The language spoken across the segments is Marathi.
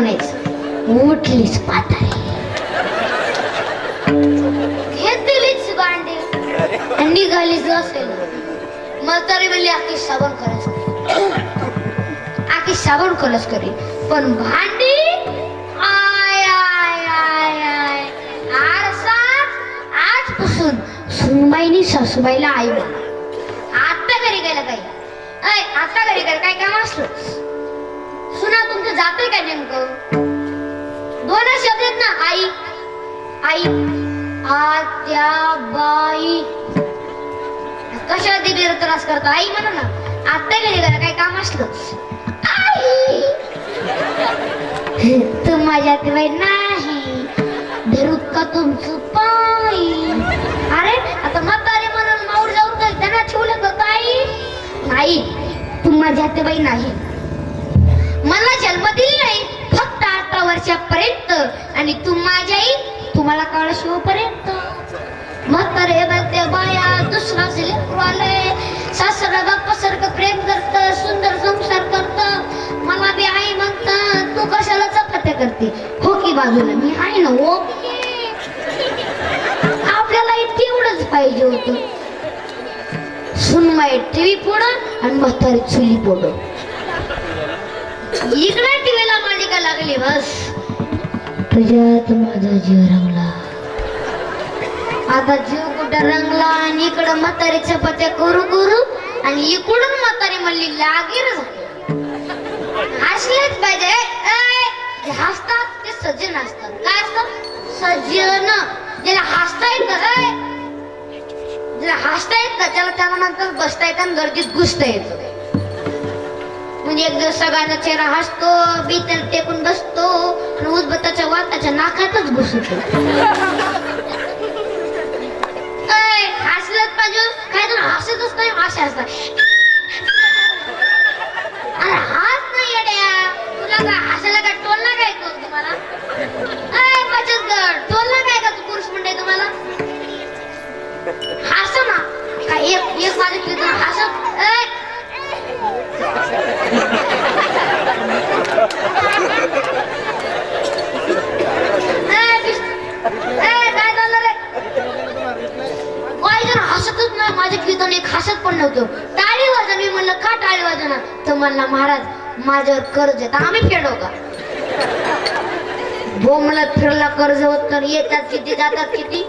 म्हणायचं उठलीच पाताळी. हे दिलीच भांडे आणि निघालीच असेल. म्हातारी म्हणली आखी साबण खरंच आखी साबण खरंच करी. पण भांडी आय आय आय आय. आरसाच आजपासून सुनबाईनी सासूबाईला आई म्हणा. आता घरी गेलं काही आता घरी गेलं. काय काम असलं? ना तुमचं जातंय काय नेमकं? दोन शब्द आहेत ना आई. आई आत्या बाई कशा दिली त्रास करतो? आई म्हणा ना आता गेली गेलं काय काम असलं. आई! तू माझ्या बाई नाही. धरू का तुमचं पाई अरे आता म्हातारे म्हणून माऊर जाऊन त्यांना ठेवलं का आई नाही तू माझ्या बाई नाही. मला जन्म दिली नाही फक्त अठरा वर्षापर्यंत. आणि तू माझ्याही आई तुम्हाला काळ शिवपर्यंत म्हातारे बघते बाया दुसरा आले सासरा बाप्पासारखं प्रेम करत सुंदर संसार करत. मला बी आई म्हणत तू कशाला चपात्या करते? हो की बाजूला मी आहे ना हो. आपल्याला तेवढंच पाहिजे होतं. सुनमाई टीव्ही पुढं आणि म्हातारी चुली पुढं इकडे टीव्हीला मालिका लागली बस. तुझ्यात माझा जीव रंगला. आता जीव कुठं रंगला? आणि इकडं म्हातारी चपात्या करू करू आणि इकडून म्हातारी म्हणली लागीर हसलेच पाहिजे. जे हसतात ते सज्जन असतात काय असतात सज्जन. ज्याला हसता येत ज्याला हसता येत त्याला त्याला नंतर बसता येत आणि गर्दीत घुसता येतं. म्हणजे एक दिवस चेहरा हसतो बीतर टेकून बसतो आणि उदबत्ताच्या वाताच्या नाकातच घुसतो. ऐ, हसलंच पाहिजे. काय तर हसतच नाही? असे असतात अरे हास नाही येड्या तुला काय हसायला काय टोलला काय तो तुम्हाला? ऐ बचत टोलला काय का तू पुरुष म्हणते तुम्हाला? हस ना काय एक एक माझ्या हसत हसतच नाही माझे कीर्तन एक हसत पण नव्हतं टाळी वाजवा मी म्हणलं का टाळी वाजवणार तर म्हणला महाराज माझ्यावर कर्ज आहे आम्ही फेडो का बोमलत फिरला कर्ज होत तर येतात किती जातात किती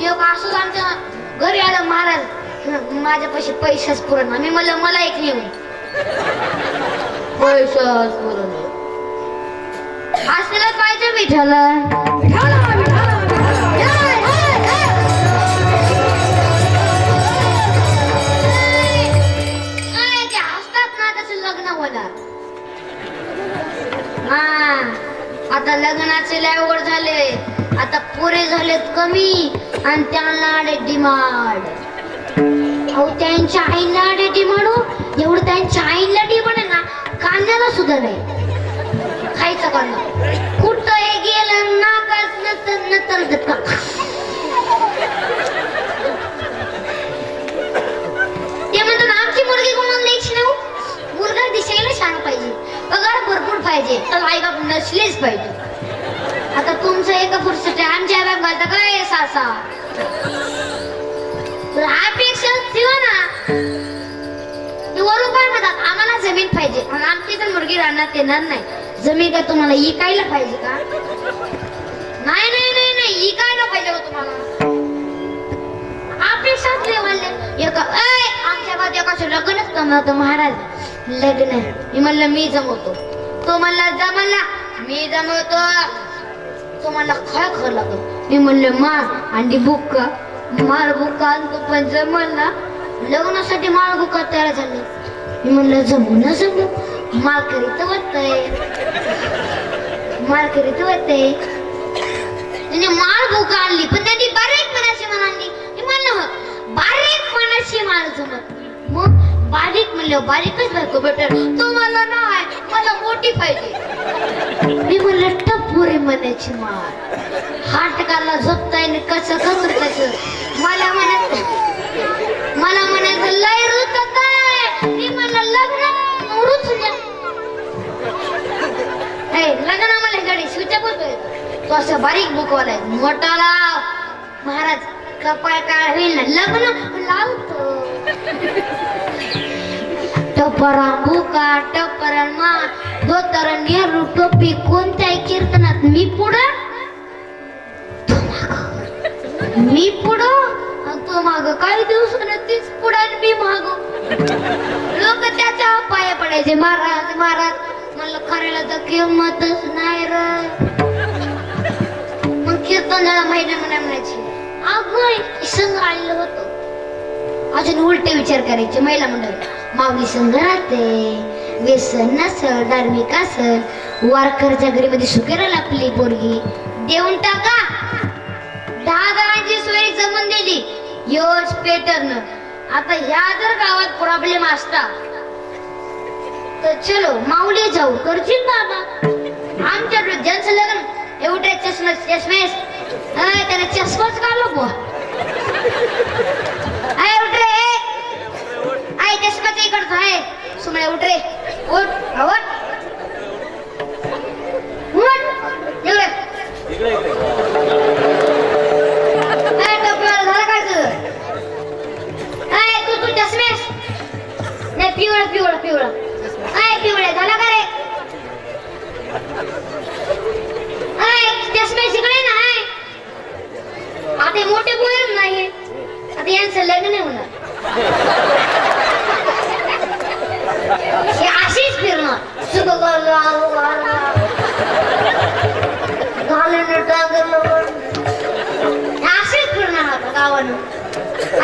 एक असंच आमच्या घरी आलं महाराज हं, माझ्यापाशी पैसेच पुरण मी म्हणलं मला एक नेऊन पैसाच पुरण हसलं पाहिजे विठ्ठल काय आता लग्नाचे लय अवघड झाले. आता पुरे झालेत कमी आणि त्यांना आले डिमांड अहो त्यांच्या आईना आले डिमांड एवढं त्यांच्या आईला डिमांड आहे ना कांद्याला सुद्धा नाही. खायचं कांदा. कुठं हे गेलं ना नतर नतर ते म्हणतात आमची मुलगी कोणाला द्यायची ना हो? मुलगा दिसायला छान पाहिजे. पगार भरपूर पाहिजे. तर आई बाप नसलेच पाहिजे. आता तुमचं एका फुरसट आमच्या आई बाप घालता काय सासा? जमीन पाहिजे. आणि आमची तर मुलगी राहण्यात येणार नाही. जमीन काय तुम्हाला इकायला पाहिजे का? नाही नाही नाही नाही. इकायला पाहिजे हो तुम्हाला. अपेक्षाच लेवलले एका ऐ आमच्या गावात एकाचं लग्नच जमवतो महाराज. लग्न मी म्हणलं मी जमवतो. तो म्हणला जमला. मी जमवतो. तो म्हणला काय खर लागत मी म्हणलं मार अंडी बुक्का मार बुक्का आणतो पण जमल ना. लग्नासाठी माळ बुक्का तयार झाले. मी म्हणलं जमू ना जमू. मालकरी तर वाटतय मालकरी तर वाटतय त्याने म्हणजे माळ भूक आणली पण त्यांनी बारीक मनाशी मान आणली. मी म्हणलं बारीक मनाशी मान जमत मग बारीक म्हणलं बारीकच बायको बेटर. तो मला नाही मला मोठी पाहिजे. मी म्हणलं टपोरे मनाची मान हाटकाला झोपताय आणि कसं कसं त्याच मला म्हणत मला म्हणायचं लय रुत आहे मी म्हणलं लग्न मला गाडी स्विच ऑफ तो असं बारीक बुकवालाय मोठाला महाराज कपाळ काय होईल ना लग्न लावतो टपरा बुका टपरा मा धोतर नेहरू टोपी कोणत्याही कीर्तनात मी पुढं मी पुढं आणि तो माग काही दिवसानं तीच पुढं मी माग लोक त्याच्या पाया पडायचे महाराज महाराज मला खऱ्याला तर किंमतच नाही र. मग कीर्तनाला महिना म्हणा म्हणायची. अगं संघ आलेलं होतं. अजून उलटे विचार करायचे महिला मंडळ. माऊली संघ राहते व्यसन नसल धार्मिक असल वारकरच्या घरी मध्ये सुकेराला आपली पोरगी. देऊन टाका. दहा जणांची सोय जमून दिली. योज पेटर्न आता ह्या जर गावात प्रॉब्लेम असता तर चलो माऊली जाऊ. करशील बाबा? आमच्या ज्यांचं लग्न. एवढे चष्मा चष्मेस अय, त्याला चष्माच काढलो बुवा अय उठ रे. अय इकडचं आहे सुमळे उठ रे. उठ. आवड उठ. उठ. पिवळा झालं काय तू तू नाही पिवळं पिवळं पिवळं अय पिवळे झाला का रे अय चष्मे शिकले ना अय आता मोठे पोर नाही आता यांचं लग्न होणार हे अशीच फिरणार. सुख घालून टांगलं हे फिरणार आता गावानं.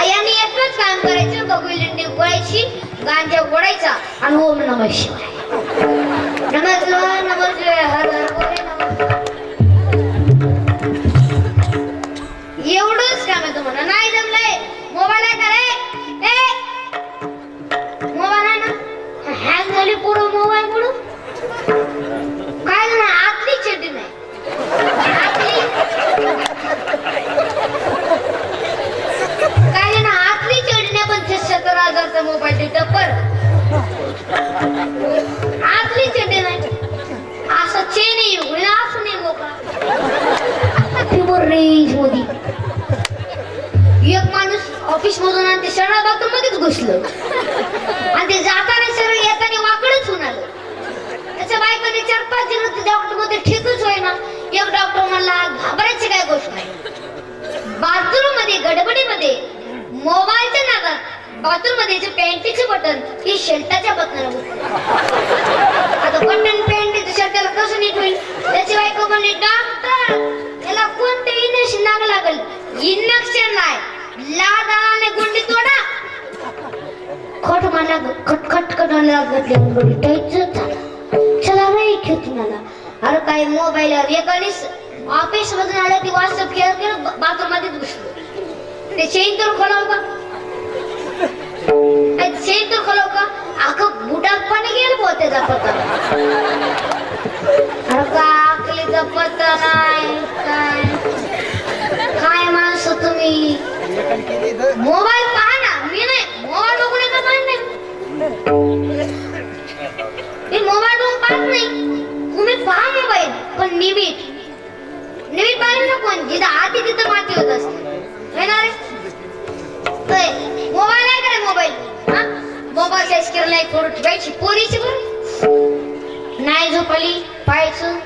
यांनी एकच काम करायचं बघू गोळायची गांजा गोडायचा आणि ओम नम शिवाय. नमस्कार नमस्कार मध्ये गडबडीमध्ये मोबाईलच्या नादात बाथरूममध्ये जे पॅन्टीचे बटन हे शर्टाच्या बटनाला आता बटन पॅन्ट शर्टाला कसं नीट होईल? त्याची बायको म्हणली डॉक्टर त्याला कोणते इंजेक्शन लाग लागल. इंजेक्शन नाही. लादाने गुंडी तोडा. खट मला खट खट खट लागले गुंडी टाईट झाला. चला रे खेतून मला अरे काय मोबाईल एकाने ऑफिस मधून आलं की व्हॉट्सअप केलं केलं बाथरूममध्ये घुसलं. ते चेन तर खोलाव का? चेन तर खोलाव का? अख्खं बुटात पाणी गेलं बुवा त्याचा पत्ता अरे का आकलीचा पत्ता नाही काय? काय माणसं तुम्ही? मोबाईल पहा ना. मी नाही मोबाईल बघून पण नाही. मी मोबाईल बघून पाहत नाही. तुम्ही पहा मोबाईल पण निमित. निमित पाहिजे ना कोण? जिथं आती तिथं माती होत असते. है ना रे? होय. मोबाईल आहे का रे मोबाईल? हा? स्क्रीन स्क्रीनला एक फोटो ठेवायची. पोरीची बरं नाही झोपली पाहायचं.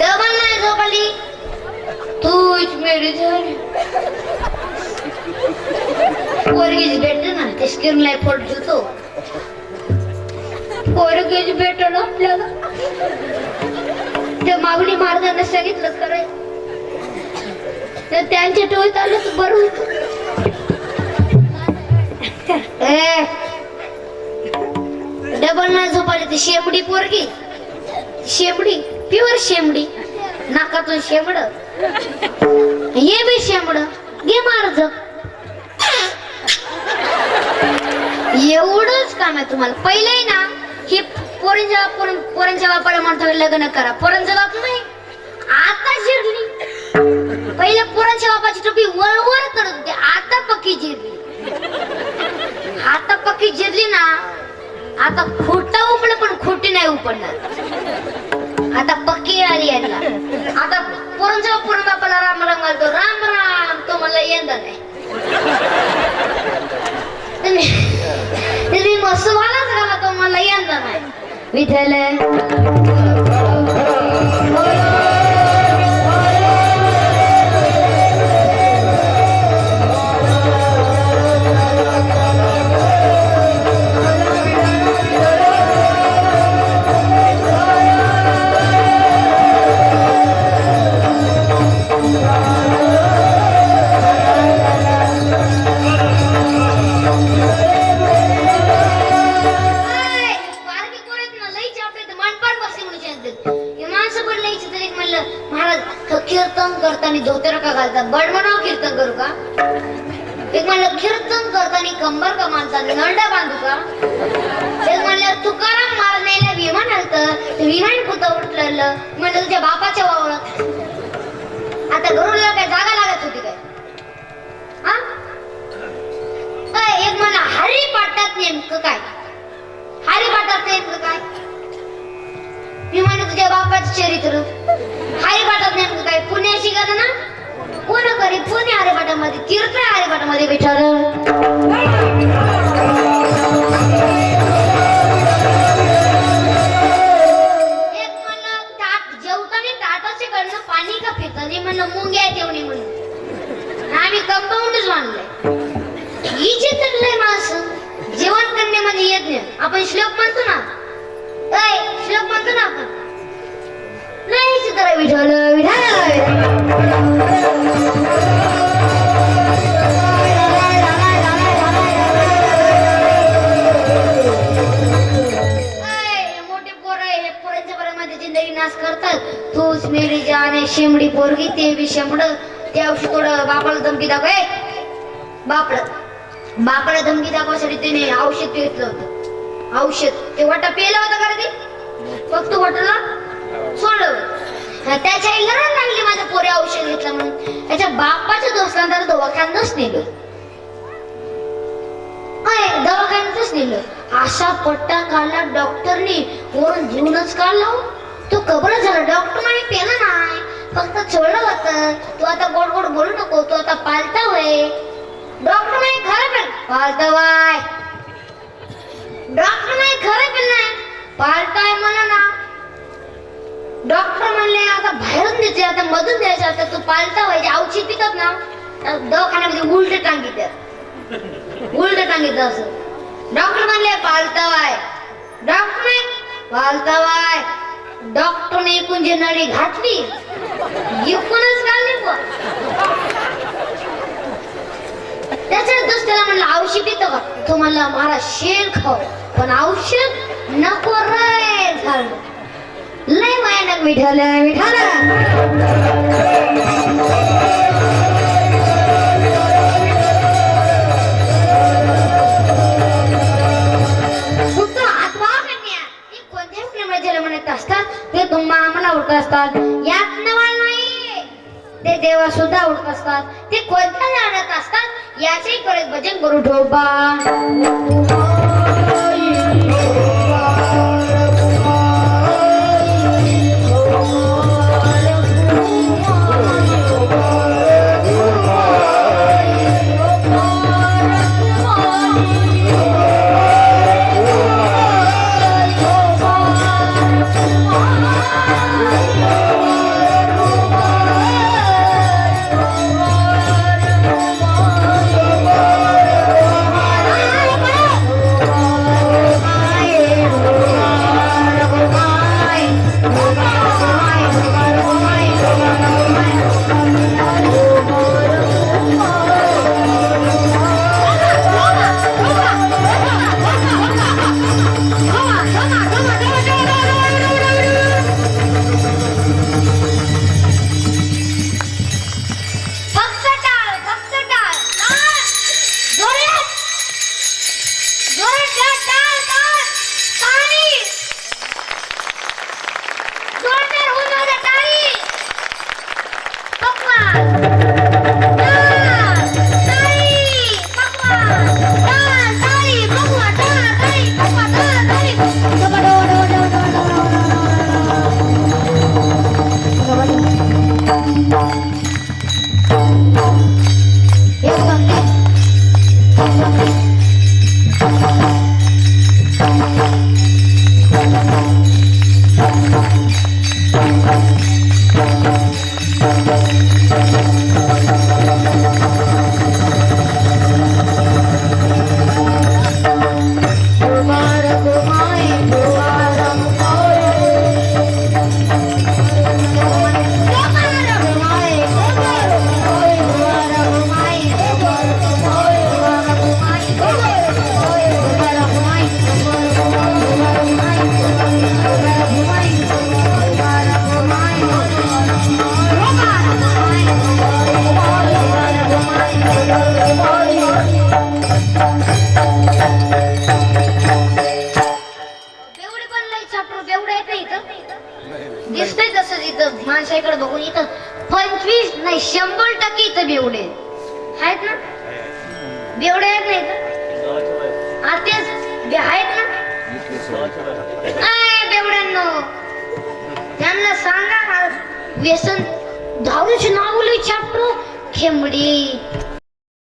डबल नाही झोपली. तूच मेरी झाली. पोरगीच भेटते ना ते स्क्रीन ला फोटो ठेवतो पोरगीच भेटल आपल्याला. ते मागणी महाराजांना सांगितलं खरंय. तर त्यांच्या टोळीत आलं बरं होत. डबल नाही झोपाली ती शेमडी पोरगी. शेमडी प्युअर शेमडी. नाकातून शेमड. हे बी शेमड. घे मारज एवढंच काम आहे तुम्हाला. पहिले ना हे पोरींच्या पोर- पोरांच्या बापाला म्हणतो लग्न करा. पोरांचा बाप नाही. आता शिरली टोपी वळवळ करत होती आता पक्की जिरली. आता पक्की जिरली ना आता खोटा उपड पण खोटी नाही उपडणार आता पक्की आली यांना. आता पोरांच्या पुरण बापाला राम राम घालतो. राम राम तो मला यंदा नाही. तुम्ही मस्त मसवालाच तो मला नाही. विठ्ठल. कंबर कमालचा नंडा बांधू का? एक म्हणलं तुकाराम मारण्याला विमान आलत. विमान कुठं उठलं म्हणलं तुझ्या बापाच्या वावरात. आता गरुडला काय जागा लागत होती काय? हा? काय, एक मला हरी पाटात नेमकं काय? हरी पाटात नेमकं काय? मी म्हणलं तुझ्या बापाचं चरित्र हरी पाटात नेमकं काय पुण्याशी का ना कोण करी पुणे हरिपाठामध्ये तीर्थ हरिपाठामध्ये विचार एक म्हणलं ताट जेवताना ताटाचे कडनं पाणी का फिरताना म्हणलं मुंग्या जेवणी म्हणून आम्ही कंपाऊंडच बांधलंय ही चित्रलंय माणसं जेवण करण्यामध्ये विचार आपण श्लोक म्हणतो ना? ऐ श्लोक म्हणतो ना आपण? नाही चित्र विठवल विठाल नाश करतात. तूच मेरी जाने शेमडी पोरगी ते बी शेमड त्या दिवशी थोडं बापाला धमकी दाखव ए, बापला बापाला धमकी दाखवासाठी त्याने औषध घेतलं होतं. औषध. ते वाटा पेला होता का रे ते? फक्त वाटाला? सोडलं. त्याच्या आईला रड लागली माझ्या पोरे औषध घेतलं म्हणून. त्याच्या बापाच्या दोस्तांना दवाखान्यातच नेलं. दवाखान्यातच नेलं. असा पट्टा काढला डॉक्टरनी. वरून जीवनच काढला हो. तू कबर झाला? डॉक्टर म्हणे पेला नाही. फक्त छोडलं होतं. तू आता गोड गोड बोलू नको. तू आता पालता होय डॉक्टर नाही खरं पण पालता वाय. डॉक्टर नाही खरं पण नाही. पालताय मला ना. डॉक्टर म्हणले आता बाहेरून द्यायचे आता मधून द्यायचे आता तू पालता व्हायचे औषध पितात ना दवाखान्यामध्ये उलट टांगित उलट टांगित असं. डॉक्टर म्हणले पालतावाय डॉक्टर पालतावाय डॉक्टरने एकूण जे नळी घातली. एकूणच घालली बुवा. त्याच्या दुसऱ्याला म्हणलं औषध पितो का? तो म्हणला मला शेण खाऊ. पण औषध नको रे. झालं. लय मायनक मिठालं मिठालं असतात? यात नवा नाही. ते देवा सुद्धा ओळख असतात. ते कोणत्या जाणत असतात? याचे करत भजन करू ठोबा. Thank you.